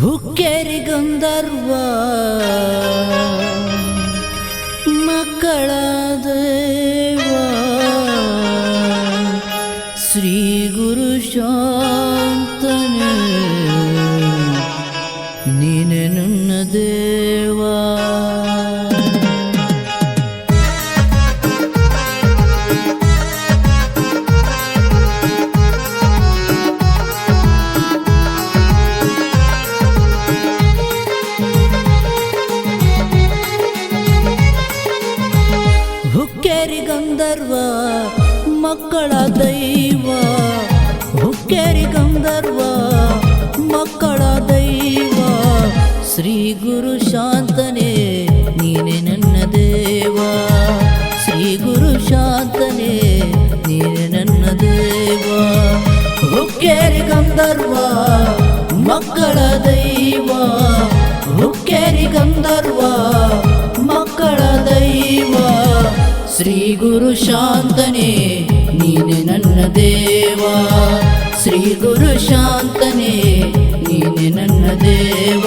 ಹುಕ್ಕೇರಿ ಗಂಧರ್ವ ಮಕ್ಕಳ ದೇವ ಶ್ರೀ ಗುರು ಶಾಂತನೆ ನೀನೆ ನನ್ನ ದೇವಾ. ಹುಕ್ಕೇರಿ ಗಂಧರ್ವ, ಮಕ್ಕಳ ದೈವ. ಹುಕ್ಕೇರಿ ಗಂಧರ್ವ, ಮಕ್ಕಳ ದೈವ. ಶ್ರೀ ಗುರು ಶಾಂತನೇ, ನೀನೆ ನನ್ನ ದೇವ. ಶ್ರೀ ಗುರು ಶಾಂತನೇ, ನೀನೆ ನನ್ನ ದೇವ. ಹುಕ್ಕೇರಿ ಗಂಧರ್ವ, ಮಕ್ಕಳ ದೈವ. ಹುಕ್ಕೇರಿ ಗಂಧರ್ವ ಶ್ರೀ ಗುರು ಶಾಂತನೇ ನೀನೆ ನನ್ನ ದೇವ. ಶ್ರೀ ಗುರು ಶಾಂತನೇ ನೀನೆ ನನ್ನ ದೇವ.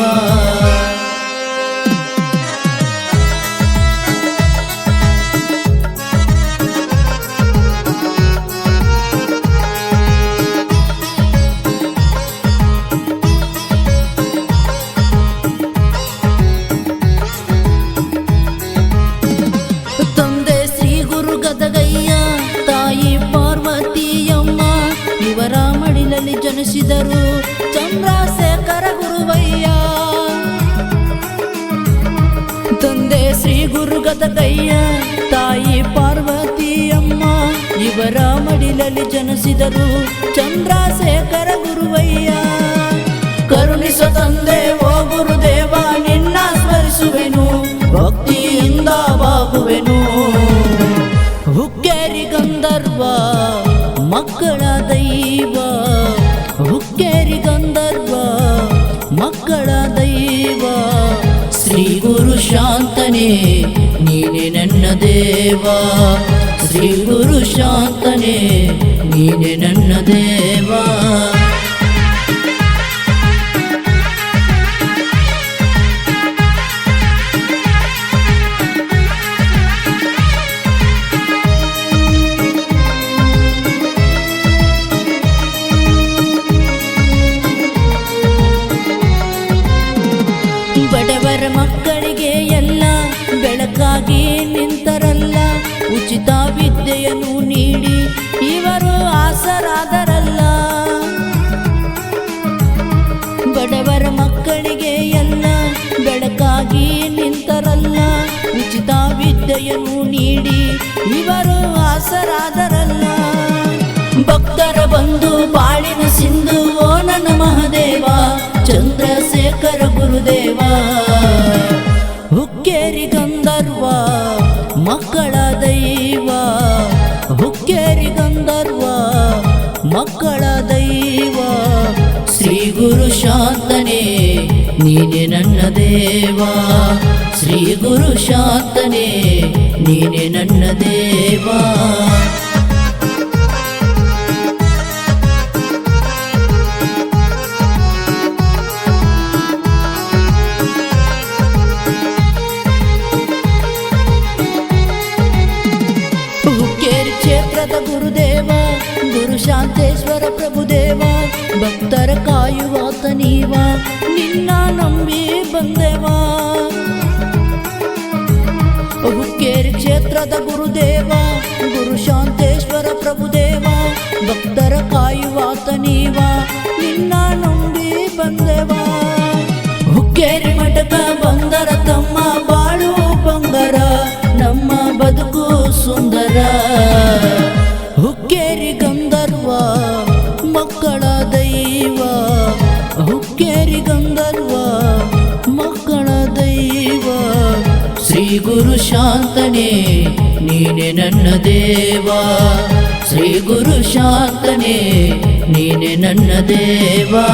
ಜನಿಸಿದರು ಚಂದ್ರಶೇಖರ ಗುರುವಯ್ಯ. ತಂದೆ ಶ್ರೀ ಗುರುಗದ ಕೈಯ ತಾಯಿ ಪಾರ್ವತಿಯಮ್ಮ ಇವರ ಮಡಿಲಲ್ಲಿ ಜನಿಸಿದರು. ಚಂದ್ರಶೇಖರ ದೈವ ಶ್ರೀ ಗುರು ಶಾಂತನೇ ನೀನೆ ನನ್ನ ದೇವ ಶ್ರೀ ಗುರು ಶಾಂತನೇ ನೀನೆ ನನ್ನ ದೇವ ಮಕ್ಕಳಿಗೆ ಎಲ್ಲ ಬೆಳಕಾಗಿ ನಿಂತರಲ್ಲ, ಉಚಿತ ವಿದ್ಯೆಯನ್ನು ನೀಡಿ ಇವರು ಆಸರಾದರಲ್ಲ. ಬಡವರ ಮಕ್ಕಳಿಗೆ ಎಲ್ಲ ಬೆಳಕಾಗಿ ನಿಂತರಲ್ಲ, ಉಚಿತ ವಿದ್ಯೆಯನ್ನು ನೀಡಿ ಇವರು ಆಸರಾದರಲ್ಲ. ಭಕ್ತರ ಬಂದು ಬಾಳಿನ ಸಿಂಧು, ಓ ನನ್ನ ಮಹದೇವ ಚಂದ್ರಶೇಖರ ಮಕ್ಕಳ ದೈವ ಶ್ರೀ ಗುರು ಶಾಂತನೇ ನೀನೆ ನನ್ನ ದೇವ. ಶ್ರೀ ಗುರು ಶಾಂತನೇ ನೀನೆ ನನ್ನ ದೇವ. ಶಾಂತೇಶ್ವರ ಪ್ರಭುದೇವ ಭಕ್ತರ ಕಾಯುವಾತ ನೀವ ನಿನ್ನ ನಂಬಿ ಬಂದೆವ ಹುಕ್ಕೇರಿ ಕ್ಷೇತ್ರದ ಗುರುದೇವ ಗುರು ಶಾಂತೇಶ್ವರ ಪ್ರಭುದೇವ ಭಕ್ತರ ಕಾಯುವಾತ ನೀವ ನಿನ್ನ ನಂಬಿ ಬಂದೆವ ಹುಕ್ಕೇರಿ ಗುರು ಶಾಂತನೆ, ನೀನೆ ನನ್ನ ದೇವಾ. ಶ್ರೀ ಗುರು ಶಾಂತನೆ, ನೀನೆ ನನ್ನ ದೇವಾ.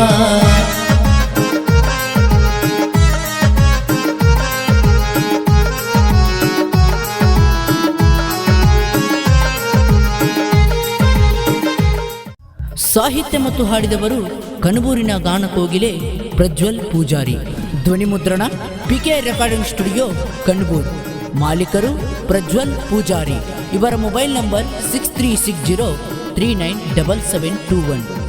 ಸಾಹಿತ್ಯ ಮತ್ತು ಹಾಡಿದವರು ಕನಬೂರಿನ ಗಾನಕೋಗಿಲೆ ಪ್ರಜ್ವಲ್ ಪೂಜಾರಿ. ಧ್ವನಿ ಮುದ್ರಣ ಪಿಕೆ ರೆಕಾರ್ಡಿಂಗ್ ಸ್ಟುಡಿಯೋ ಕಣ್ಬೂರ್ ಮಾಲೀಕರು ಪ್ರಜ್ವಲ್ ಪೂಜಾರಿ. ಇವರ mobile number six three six zero three nine double seven two one.